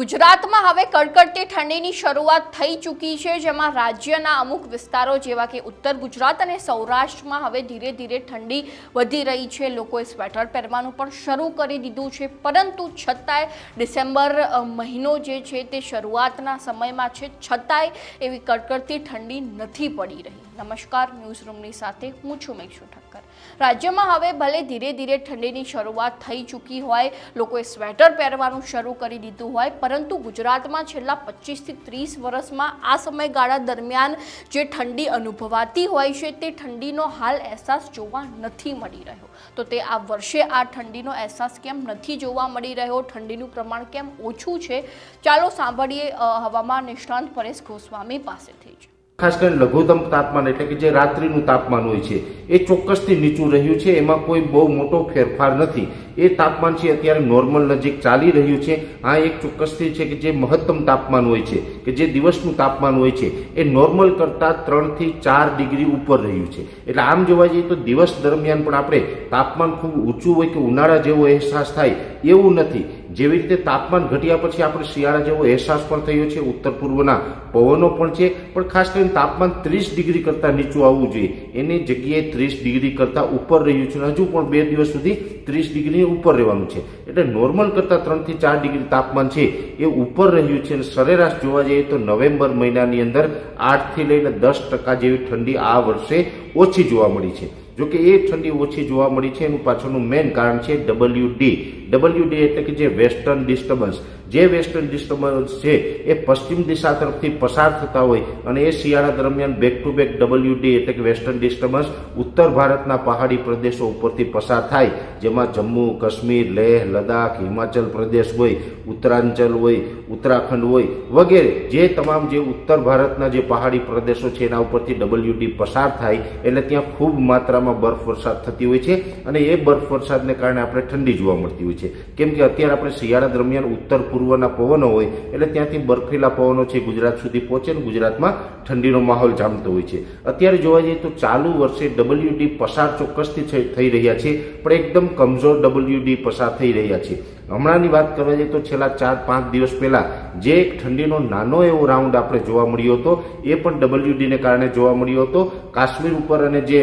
ગુજરાતમાં હવે કડકડતી ઠંડીની શરૂઆત થઈ ચૂકી છે, જેમાં રાજ્યના અમુક વિસ્તારો જેવા કે ઉત્તર ગુજરાત અને સૌરાષ્ટ્રમાં હવે ધીરે ધીરે ઠંડી વધી રહી છે. લોકોએ સ્વેટર પહેરવાનું પણ શરૂ કરી દીધું છે, પરંતુ છતાંય ડિસેમ્બર મહિનો જે છે તે શરૂઆતના સમયમાં છે, છતાંય એવી કડકડતી ઠંડી નથી પડી રહી. નમસ્કાર ન્યૂઝ રૂમની સાથે હું છું મેક્ષુ ઠક્કર. રાજ્યમાં હવે ભલે ધીરે ધીરે ઠંડીની શરૂઆત થઈ ચૂકી હોય, લોકોએ સ્વેટર પહેરવાનું શરૂ કરી દીધું હોય, પરંતુ ગુજરાતમાં છેલ્લા પચીસથી ત્રીસ વર્ષમાં આ સમયગાળા દરમિયાન જે ઠંડી અનુભવાતી હોય છે, તે ઠંડીનો હાલ અહેસાસ જોવા નથી મળી રહ્યો. તો તે આ વર્ષે આ ઠંડીનો અહેસાસ કેમ નથી જોવા મળી રહ્યો? ઠંડીનું પ્રમાણ કેમ ઓછું છે? ચાલો સાંભળીએ હવામાન નિષ્ણાંત પરેશ ગોસ્વામી પાસેથી જ. ખાસ કરીને લઘુત્તમ તાપમાન એટલે કે જે રાત્રિનું તાપમાન હોય છે, એ ચોક્કસથી નીચું રહ્યું છે, એમાં કોઈ બહુ મોટો ફેરફાર નથી. એ તાપમાન છે અત્યારે નોર્મલ નજીક ચાલી રહ્યું છે. આ એક ચોક્કસથી છે કે જે મહત્તમ તાપમાન હોય છે, કે જે દિવસનું તાપમાન હોય છે, એ નોર્મલ કરતાં ત્રણથી ચાર ડિગ્રી ઉપર રહ્યું છે. એટલે આમ જોવા જઈએ તો દિવસ દરમિયાન પણ આપણે તાપમાન ખૂબ ઊંચું હોય કે ઉનાળા જેવો અહેસાસ થાય એવું નથી. જેવી રીતે તાપમાન ઘટ્યા પછી આપણે શિયાળા જેવો અહેસાસ પણ થયો છે. ઉત્તર પૂર્વના પવનો પણ છે. પણ ખાસ કરીને તાપમાન ત્રીસ ડિગ્રી કરતાં નીચું આવવું જોઈએ. એની જગ્યાએ ત્રીસ ડિગ્રી કરતાં ઉપર રહ્યું છે હજુ પણ બે દિવસ સુધી ત્રીસ ડિગ્રી ઉપર રહેવાનું છે. એટલે નોર્મલ કરતાં ત્રણથી ચાર ડિગ્રી તાપમાન છે એ ઉપર રહ્યું છે અને સરેરાશ જોવા જઈએ તો નવેમ્બર મહિનાની અંદર આઠથી લઈને દસ ટકા જેવી ઠંડી આ વર્ષે ઓછી જોવા મળી છે. જોકે એ ઠંડી ઓછી જોવા મળી છે. એનું પાછળનું મેઇન કારણ છે ડબલ્યુ ડી ડબલ્યુ ડી એટલે કે જે વેસ્ટર્ન ડિસ્ટર્બન્સ જે વેસ્ટર્ન ડિસ્ટર્બન્સ છે, એ પશ્ચિમ દિશા તરફથી પસાર થતા હોય અને એ શિયાળા દરમિયાન back to back W D એટલે કે વેસ્ટર્ન ડિસ્ટર્બન્સ ઉત્તર ભારતના પહાડી પ્રદેશો ઉપરથી પસાર થાય, જેમાં જમ્મુ, કાશ્મીર, લેહ લદાખ હિમાચલ પ્રદેશ હોય, ઉત્તરાંચલ હોય, ઉત્તરાખંડ હોય, વગેરે જે તમામ જે ઉત્તર ભારતના જે પહાડી પ્રદેશો છે, એના ઉપરથી ડબલ્યુ ડી પસાર થાય, એટલે ત્યાં ખૂબ માત્રામાં બરફ વરસાદ થતી હોય છે અને એ બરફ વરસાદને કારણે આપણે ઠંડી જોવા મળતી હોય છે. કેમ કે અત્યારે આપણે શિયાળા દરમિયાન ઉત્તર પૂર્વના પવનો હોય, એટલે ત્યાંથી બરફીલા પવનો છે ગુજરાત સુધી પહોંચે ને ગુજરાતમાં ઠંડીનો માહોલ જામતો હોય છે. અત્યારે જોવા જઈએ તો ચાલુ વર્ષે ડબલ્યુ ડી પસાર ચોક્કસથી થઈ- રહ્યા છે, પણ એકદમ કમજોર ડબલ્યુડી પસાર થઈ રહ્યા છે. હમણાંની વાત કરવા જઈએ તો છેલ્લા ચાર, પાંચ દિવસ પહેલા જે એક ઠંડીનો નાનો એવો રાઉન્ડ આપણે જોવા મળ્યો હતો, એ પણ ડબલ્યુડીને કારણે જોવા મળ્યો હતો. કાશ્મીર ઉપર અને જે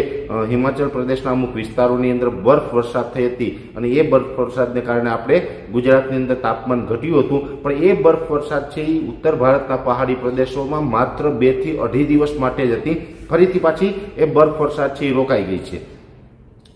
હિમાચલ પ્રદેશના અમુક વિસ્તારોની અંદર બરફ વરસાદ થઈ હતી અને એ બરફ વરસાદને કારણે આપણે ગુજરાતની અંદર તાપમાન ઘટ્યું હતું. પણ એ બરફ વરસાદ છે એ ઉત્તર ભારતના પહાડી પ્રદેશોમાં માત્ર બેથી અઢી દિવસ માટે જ હતી. ફરીથી પાછી એ બરફ વરસાદ છે એ રોકાઈ ગઈ છે.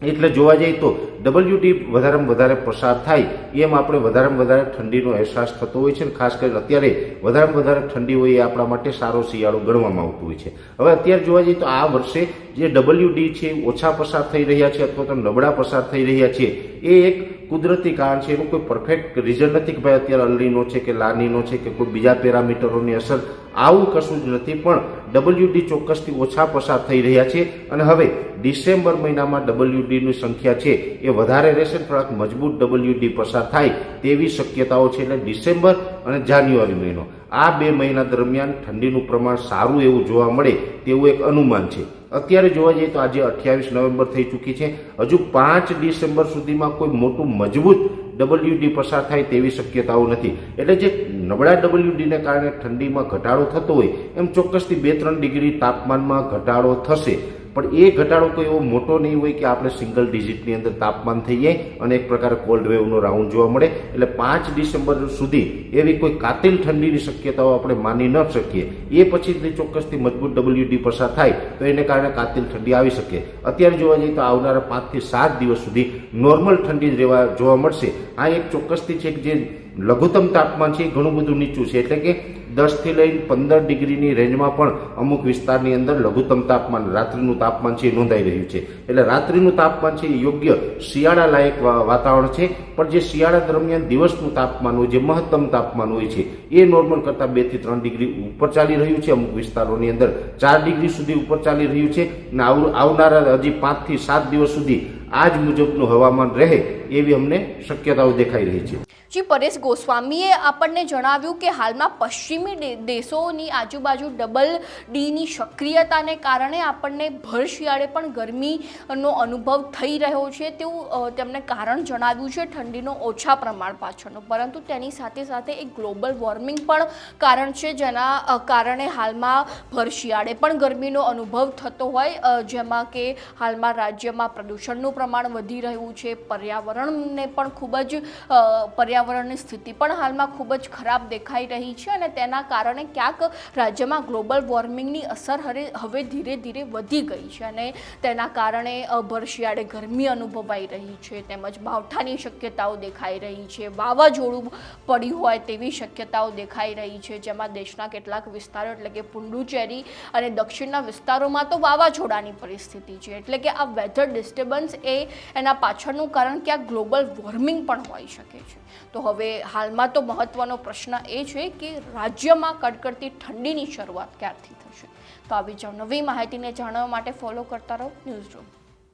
એટલે જોવા જઈએ તો ડબલ્યુટી વધારેમાં વધારે પસાર થાય, એમ આપણે વધારેમાં વધારે ઠંડીનો અહેસાસ થતો હોય છે અને ખાસ કરીને અત્યારે વધારેમાં વધારે ઠંડી હોય એ આપણા માટે સારો શિયાળો ગણવામાં આવતું હોય છે. હવે અત્યારે જોવા જઈએ તો આ વર્ષે જે ડબલ્યુડી છે ઓછા પસાર થઈ રહ્યા છે અથવા તો નબળા પસાર થઈ રહ્યા છે, એ એક કુદરતી કારણ છે. એનું કોઈ પરફેક્ટ રીઝન નથી કે ભાઈ અત્યારે અલ્લીનો છે કે લાનીનો છે કે કોઈ બીજા પેરામીટરોની અસર આવું કશું જ નથી, પણ ડબલ્યુડી ચોક્કસથી ઓછા પસાર થઈ રહ્યા છે અને હવે ડિસેમ્બર મહિનામાં ડબલ્યુડીની સંખ્યા છે એ વધારે રહેશે થોડાક મજબૂત ડબલ્યુડી પસાર થાય તેવી શક્યતાઓ છે એટલે ડિસેમ્બર અને જાન્યુઆરી મહિનો. આ બે મહિના દરમિયાન ઠંડીનું પ્રમાણ સારું એવું જોવા મળે તેવું એક અનુમાન છે. અત્યારે જોવા જઈએ તો આજે અઠ્યાવીસ નવેમ્બર થઈ ચૂકી છે. હજુ પાંચ ડિસેમ્બર સુધીમાં કોઈ મોટું મજબૂત ડબલ્યુડી પસાર થાય તેવી શક્યતાઓ નથી. એટલે જે નબળા ડબલ્યુડીને કારણે ઠંડીમાં ઘટાડો થતો હોય, એમ ચોક્કસથી બે ત્રણ ડિગ્રી તાપમાનમાં ઘટાડો થશે. પણ એ ઘટાડો કોઈ એવો મોટો નહીં હોય કે આપણે સિંગલ ડિજિટની અંદર તાપમાન થઈ જાય અને એક પ્રકારે કોલ્ડ વેવનો રાઉન્ડ જોવા મળે. એટલે પાંચ ડિસેમ્બર સુધી એવી કોઈ કાતિલ ઠંડીની શક્યતાઓ આપણે માની ન શકીએ. એ પછી ચોક્કસથી મજબૂત ડબલ્યુડી પસાર થાય તો એને કારણે કાતિલ ઠંડી આવી શકે. અત્યારે જોવા જઈએ તો આવનારા પાંચથી સાત દિવસ સુધી નોર્મલ ઠંડી રહેવા જોવા મળશે. આ એક ચોક્કસથી છે કે જે લઘુત્તમ તાપમાન છે એ ઘણું બધું નીચું છે. એટલે કે દસથી લઈને પંદર ડિગ્રીની રેન્જમાં પણ અમુક વિસ્તારની અંદર લઘુત્તમ તાપમાન, રાત્રિનું તાપમાન છે નોંધાઈ રહ્યું છે. એટલે રાત્રિનું તાપમાન છે એ યોગ્ય શિયાળા લાયક વાતાવરણ છે, પણ જે શિયાળા દરમિયાન દિવસનું તાપમાન હોય, જે મહત્તમ તાપમાન હોય છે, એ નોર્મલ કરતાં બેથી ત્રણ ડિગ્રી ઉપર ચાલી રહ્યું છે. અમુક વિસ્તારોની અંદર ચાર ડિગ્રી સુધી ઉપર ચાલી રહ્યું છે અને આવ- આવનારા હજી પાંચથી સાત દિવસ સુધી આ જ મુજબનું હવામાન રહે એવી અમને શક્યતાઓ દેખાઈ રહી છે. જી, પરેશ ગોસ્વામીએ આપણને જણાવ્યું કે હાલમાં પશ્ચિમી દેશોની આજુબાજુ ડબલ ડીની સક્રિયતાને કારણે આપણને ભર શિયાળે પણ ગરમીનો અનુભવ થઈ રહ્યો છે તેવું તેમણે કારણ જણાવ્યું છે ઠંડીનો ઓછા પ્રમાણ પાછળનું. પરંતુ તેની સાથે સાથે એક ગ્લોબલ વોર્મિંગ પણ કારણ છે જેના કારણે હાલમાં ભર શિયાળે પણ ગરમીનો અનુભવ થતો હોય જેમાં કે હાલમાં રાજ્યમાં પ્રદૂષણનું પ્રમાણ વધી રહ્યું છે પર્યાવરણને પણ ખૂબ જ પર્યાવરણની સ્થિતિ પણ હાલમાં ખૂબ જ ખરાબ દેખાઈ રહી છે અને તેના કારણે ક્યાંક રાજ્યમાં ગ્લોબલ વોર્મિંગની અસર હવે ધીરે ધીરે વધી ગઈ છે અને તેના કારણે ભર શિયાળે ગરમી અનુભવાઈ રહી છે તેમજ માવઠાની શક્યતાઓ દેખાઈ રહી છે, વાવાઝોડું પડ્યું હોય તેવી શક્યતાઓ દેખાઈ રહી છે, જેમાં દેશના કેટલાક વિસ્તારો એટલે કે પુંડુચેરી અને દક્ષિણના વિસ્તારોમાં તો વાવાઝોડાની પરિસ્થિતિ છે. એટલે કે આ વેધર ડિસ્ટર્બન્સ એ એના પાછળનું કારણ ક્યાંક ગ્લોબલ વોર્મિંગ પણ હોઈ શકે છે. તો હવે હાલમાં તો મહત્વનો પ્રશ્ન એ છે કે રાજ્યમાં કડકડતી ઠંડીની શરૂઆત ક્યારથી થશે? તો આવી જ નવી માહિતીને જાણવા માટે ફોલો કરતા રહો ન્યૂઝ રૂમ